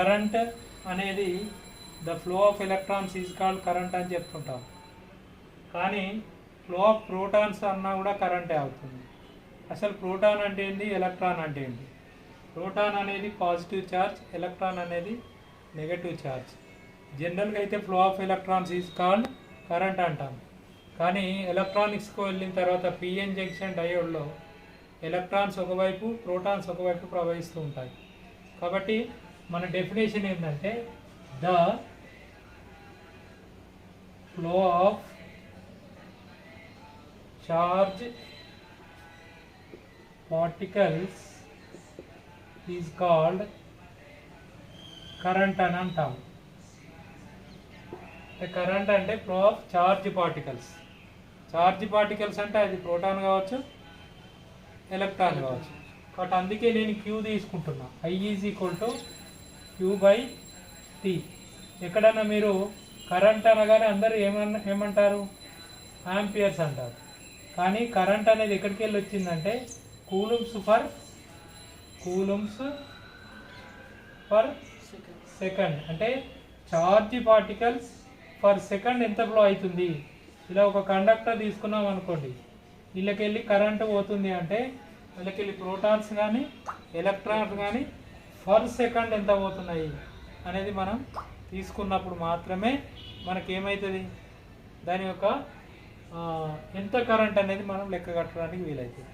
Current అనేది the flow of electrons is called current అని చెప్తుంటాం. కానీ ఫ్లో ఆఫ్ ప్రోటాన్స్ అన్నా కూడా కరెంటే అవుతుంది. అసలు ప్రోటాన్ అంటే ఏంటి ఎలక్ట్రాన్ అంటే ఏంటి ప్రోటాన్ అనేది పాజిటివ్ ఛార్జ్ ఎలక్ట్రాన్ అనేది నెగటివ్ ఛార్జ్. జనరల్గా అయితే flow of electrons is called current అంటాం. కానీ ఎలక్ట్రానిక్స్కి వెళ్ళిన తర్వాత పిఎన్ జంక్షన్ డయోడ్లో ఎలక్ట్రాన్స్ ఒకవైపు ప్రోటాన్స్ ఒకవైపు ప్రవహిస్తూ ఉంటాయి. కాబట్టి మన డెఫినేషన్ ఏంటంటే the flow of charge particles is called current అని అంటాం. కరెంట్ అంటే flow of charge particles charge particles అంటే అది ప్రోటాన్ కావచ్చు ఎలక్ట్రాన్ కావచ్చు. కాబట్టి అందుకే నేను క్యూ తీసుకుంటున్నా. I is equal to Q by T ఎక్కడన్నా మీరు కరెంట్ అనగానే అందరూ ఏమన్న ఏమంటారు? ఆంపియర్స్ అంటారు. కానీ కరెంట్ అనేది ఎక్కడికి వెళ్ళి వచ్చిందంటే coulombs for coulombs for second. అంటే చార్జ్ పార్టికల్స్ ఫర్ సెకండ్ ఎంత ఫ్లో అవుతుంది? ఇలా ఒక కండక్టర్ తీసుకున్నాం అనుకోండి. వీళ్ళకెళ్ళి కరెంటు పోతుంది అంటే వీళ్ళకెళ్ళి ప్రోటాన్స్ కానీ ఎలక్ట్రాన్స్ కానీ పర్ సెకండ్ ఎంత పోతున్నాయి అనేది మనం తీసుకున్నప్పుడు మాత్రమే మనకి ఏమవుతుంది దాని యొక్క ఎంత కరెంట్ అనేది మనం లెక్క కట్టడానికి వీలవుతుంది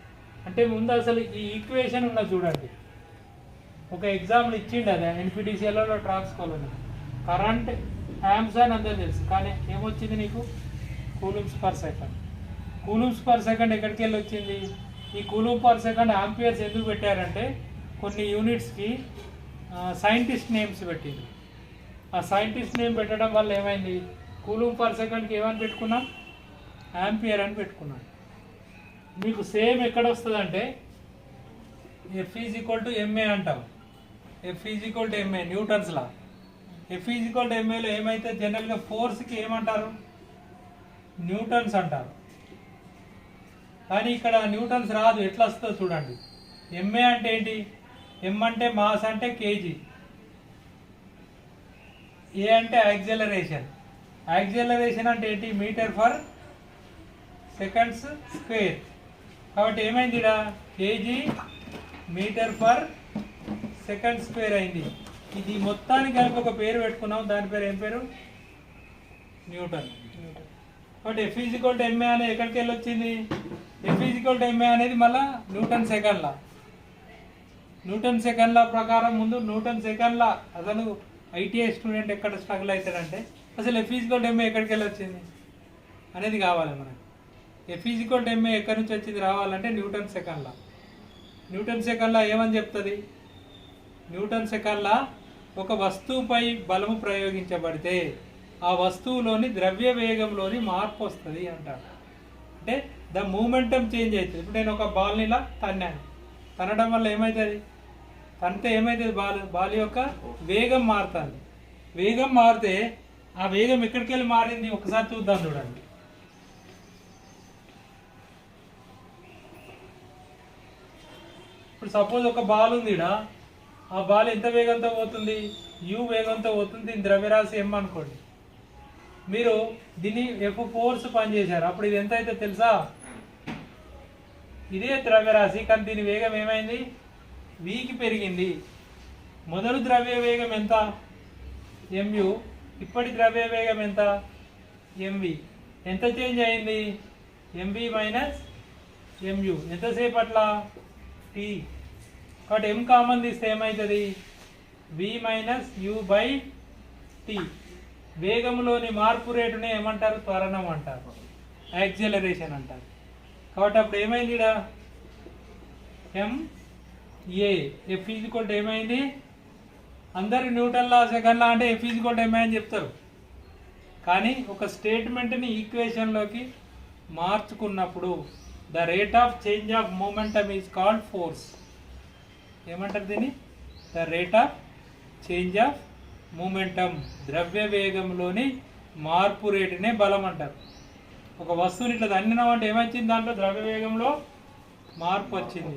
అంటే ముందు అసలు ఈ ఈక్వేషన్ ఉన్న చూడండి. ఒక ఎగ్జాంపుల్ ఇచ్చిండు అదే ఎన్పిటిసిఎల్లో ట్రాన్స్కోలని కరెంట్ యామ్స్ అని అందరూ తెలుసు కానీ ఏమొచ్చింది నీకు? Coulombs per second coulombs per second ఎక్కడికి వెళ్ళి వచ్చింది ఈ కూలూమ్ పర్ సెకండ్ ఆంపియర్స్ ఎందుకు పెట్టారంటే కొన్ని యూనిట్స్కి సైంటిస్ట్ నేమ్స్ పెట్టింది ఆ సైంటిస్ట్ నేమ్ పెట్టడం వల్ల ఏమైంది? కూలూమ్ పర్ సెకండ్కి ఏమని పెట్టుకున్నాం? యాంపియర్ అని పెట్టుకున్నాం. మీకు సేమ్ ఎక్కడ వస్తుందంటే F is equal to MA అంటాం. F is equal to MA న్యూటన్స్లా F is equal to ఎంఏలో ఏమైతే జనరల్గా ఫోర్స్కి ఏమంటారు? న్యూటన్స్ అంటారు. కానీ ఇక్కడ న్యూటన్స్ రాదు. ఎట్లా వస్తుందో చూడండి. ఎంఏ అంటే ఏంటి? ఎం అంటే మాస్ అంటే కేజీ ఏ అంటే యాక్సెలరేషన్ యాక్సెలరేషన్ అంటే ఏంటి? మీటర్ ఫర్ సెకండ్స్ స్క్వేర్ కాబట్టి ఏమైంది ఇక్కడ KG meter per second square అయింది. ఇది మొత్తానికి కలిపి ఒక పేరు పెట్టుకున్నాం. దాని పేరు ఏం పేరు? న్యూటన్ కాబట్టి ఎఫ్ ఈజికల్ టు ఎంఏ అనేది ఎక్కడికి వెళ్ళి వచ్చింది ఎఫ్ ఈజికల్ టు ఎంఏ అనేది మళ్ళీ న్యూటన్ సెకండ్లా న్యూటన్ సెకండ్ల ప్రకారం ముందు న్యూటన్ సెకండ్ల అతను ఐటీఐ స్టూడెంట్ ఎక్కడ స్ట్రగుల్ అవుతాడంటే అసలు ఎఫీజికల్ ఈజికల్ ఎంఏ ఎక్కడికి వెళ్ళి వచ్చింది అనేది కావాలి మనకి. ఎఫీజికల్ ఈజికల్ ఎంఏ ఎక్కడి నుంచి వచ్చింది రావాలంటే న్యూటన్ సెకండ్ల. న్యూటన్ సెకండ్ల ఏమని చెప్తుంది? న్యూటన్ సెకండ్ల ఒక వస్తువుపై బలము ప్రయోగించబడితే ఆ వస్తువులోని ద్రవ్య వేగంలోని మార్పు వస్తుంది అంటారు. అంటే ద మూమెంటం చేంజ్ అవుతుంది. ఇప్పుడు నేను ఒక బాల్ని ఇలా తన్నాను. తనడం వల్ల ఏమవుతుంది? తనతే ఏమైతుంది? బాల్ బాల్ యొక్క వేగం మారుతుంది. వేగం మారితే ఆ వేగం ఎక్కడికి వెళ్ళి మారింది? ఒకసారి చూద్దాం చూడండి. ఇప్పుడు సపోజ్ ఒక బాల్ ఉంది ఈడ. ఆ బాల్ ఎంత వేగంతో పోతుంది? యు వేగంతో పోతుంది దీని ద్రవ్యరాశి ఎం అనుకోండి. మీరు దీన్ని ఎఫ్ ఫోర్స్ పనిచేశారు. అప్పుడు ఇది ఎంత అయితే తెలుసా? ఇదే ద్రవ్యరాశి. కానీ దీని వేగం ఏమైంది? వీకి పెరిగింది. మొదలు ద్రవ్య వేగం ఎంత? ఎంయు. ఇప్పటి ద్రవ్య వేగం ఎంత? ఎంవి. ఎంత చేంజ్ అయింది? MV minus MU. ఎంతసేపు అట్లా టీ. కాబట్టి ఎం కామన్ తీస్తే ఏమవుతుంది V minus U by T వేగంలోని మార్పు రేటుని ఏమంటారు? త్వరణం అంటారు. యాక్సిలరేషన్ అంటారు. కాబట్టి అప్పుడు ఏమైంది ఇక్కడ ఎం ఏ ఎఫ్ ఈజ్కోల్ట్ ఏమైంది? అందరు న్యూటన్ లా సెకండ్ లా అంటే ఎఫ్ ఈజ్కోల్ట్ ఏమైంది చెప్తారు. కానీ ఒక స్టేట్మెంట్ని ఈక్వేషన్లోకి మార్చుకున్నప్పుడు the rate of change of momentum is called force ఏమంటారు దీన్ని? The rate of change of momentum ద్రవ్య వేగంలోని మార్పు రేటునే బలం అంటారు. ఒక వస్తువుని ఇట్లా దండినాం ఏమొచ్చింది దాంట్లో? ద్రవ్య వేగంలో మార్పు వచ్చింది.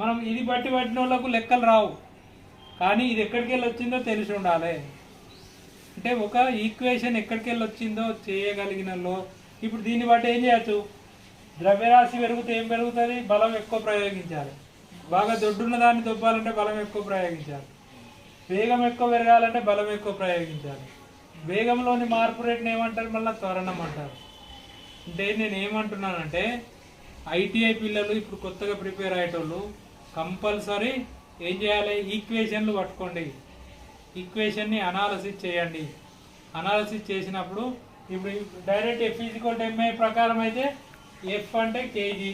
మనం ఇది బట్టి పట్టిన వాళ్ళకు లెక్కలు రావు. కానీ ఇది ఎక్కడికి వెళ్ళి వచ్చిందో తెలిసి ఉండాలి. అంటే ఒక ఈక్వేషన్ ఎక్కడికి వెళ్ళి వచ్చిందో చేయగలిగినలో ఇప్పుడు దీన్ని బట్టి ఏం చేయొచ్చు? ద్రవ్యరాశి పెరిగితే ఏం పెరుగుతుంది? బలం ఎక్కువ ప్రయోగించాలి. బాగా దొడ్డున్న దాన్ని దొబ్బాలంటే బలం ఎక్కువ ప్రయోగించాలి. వేగం ఎక్కువ పెరగాలంటే బలం ఎక్కువ ప్రయోగించాలి. వేగంలోని మార్పు రేట్ని ఏమంటారు? మళ్ళీ త్వరణం అంటారు. అంటే నేను ఏమంటున్నానంటే ఐటీఐ పిల్లలు ఇప్పుడు కొత్తగా ప్రిపేర్ అయ్యేటోళ్ళు కంపల్సరీ ఏం చేయాలి? ఈక్వేషన్లు పట్టుకోండి. ఈక్వేషన్ని అనాలసిస్ చేయండి. అనాలసిస్ చేసినప్పుడు ఇప్పుడు డైరెక్ట్ ఎఫ్ ఈజ్వల్ ఎంఐ ప్రకారం అయితే ఎఫ్ అంటే KG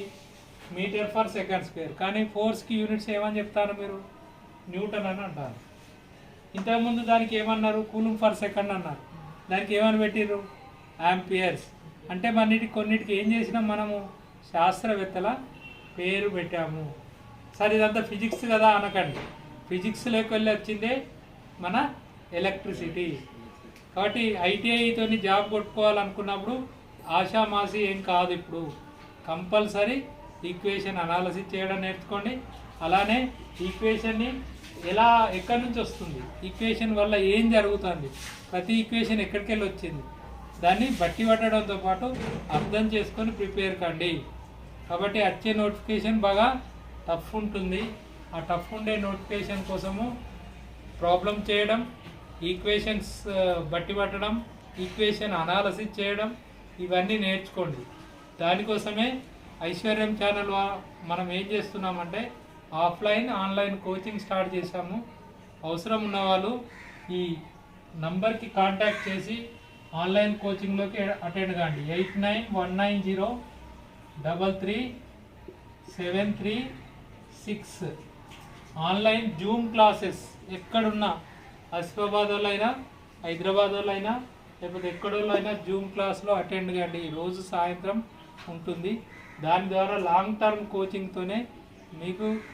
meter for second square. కానీ ఫోర్స్కి యూనిట్స్ ఏమని చెప్తారు మీరు? న్యూటన్ అని అంటారు. ఇంతకుముందు దానికి ఏమన్నారు? కూలింగ్ ఫర్ సెకండ్ అన్నారు. దానికి ఏమని పెట్టిర్రు? యాంపియర్స్ అంటే మన్నిటి కొన్నిటికి ఏం చేసినాం మనము? శాస్త్రవేత్తల పేరు పెట్టాము. సరే ఇదంతా ఫిజిక్స్ కదా అనకండి. ఫిజిక్స్లోకి వెళ్ళి వచ్చిందే మన ఎలక్ట్రిసిటీ. కాబట్టి ఐటీఐతో జాబ్ కొట్టుకోవాలనుకున్నప్పుడు ఆషామాసి ఏం కాదు ఇప్పుడు. కంపల్సరీ ఈక్వేషన్ అనాలసిస్ చేయడం నేర్చుకోండి. అలానే ఈక్వేషన్ని ఎలా ఎక్కడి నుంచి వస్తుంది? ఈక్వేషన్ వల్ల ఏం జరుగుతుంది? ప్రతి ఈక్వేషన్ ఎక్కడికెళ్ళి వచ్చింది? దాన్ని బట్టి పట్టడంతో పాటు అర్థం చేసుకొని ప్రిపేర్ కండి. కాబట్టి వచ్చే నోటిఫికేషన్ బాగా టఫ్ ఉంటుంది. ఆ టఫ్ ఉండే నోటిఫికేషన్ కోసము ప్రాబ్లం చేయడం ఈక్వేషన్స్ బట్టి పట్టడం ఈక్వేషన్ అనాలసిస్ చేయడం ఇవన్నీ నేర్చుకోండి. దానికోసమే ఐశ్వర్యం ఛానల్ మనం ఏం చేస్తున్నామంటే ఆఫ్లైన్ ఆన్లైన్ కోచింగ్ స్టార్ట్ చేశాము. అవసరం ఉన్నవాళ్ళు ఈ నంబర్కి కాంటాక్ట్ చేసి ఆన్లైన్ కోచింగ్లోకి అటెండ్ కాండి. Eight nine one nine zero double three seven three six. Online zoom classes ఎక్కడున్నా ఆసిఫాబాద్ వాళ్ళు అయినా హైదరాబాద్ వాళ్ళు అయినా లేకపోతే ఎక్కడోళ్ళు అయినా జూమ్ క్లాస్లో అటెండ్ కండి రోజు సాయంత్రం ఉంటుంది. దాని ద్వారా లాంగ్ టర్మ్ కోచింగ్తోనే మీకు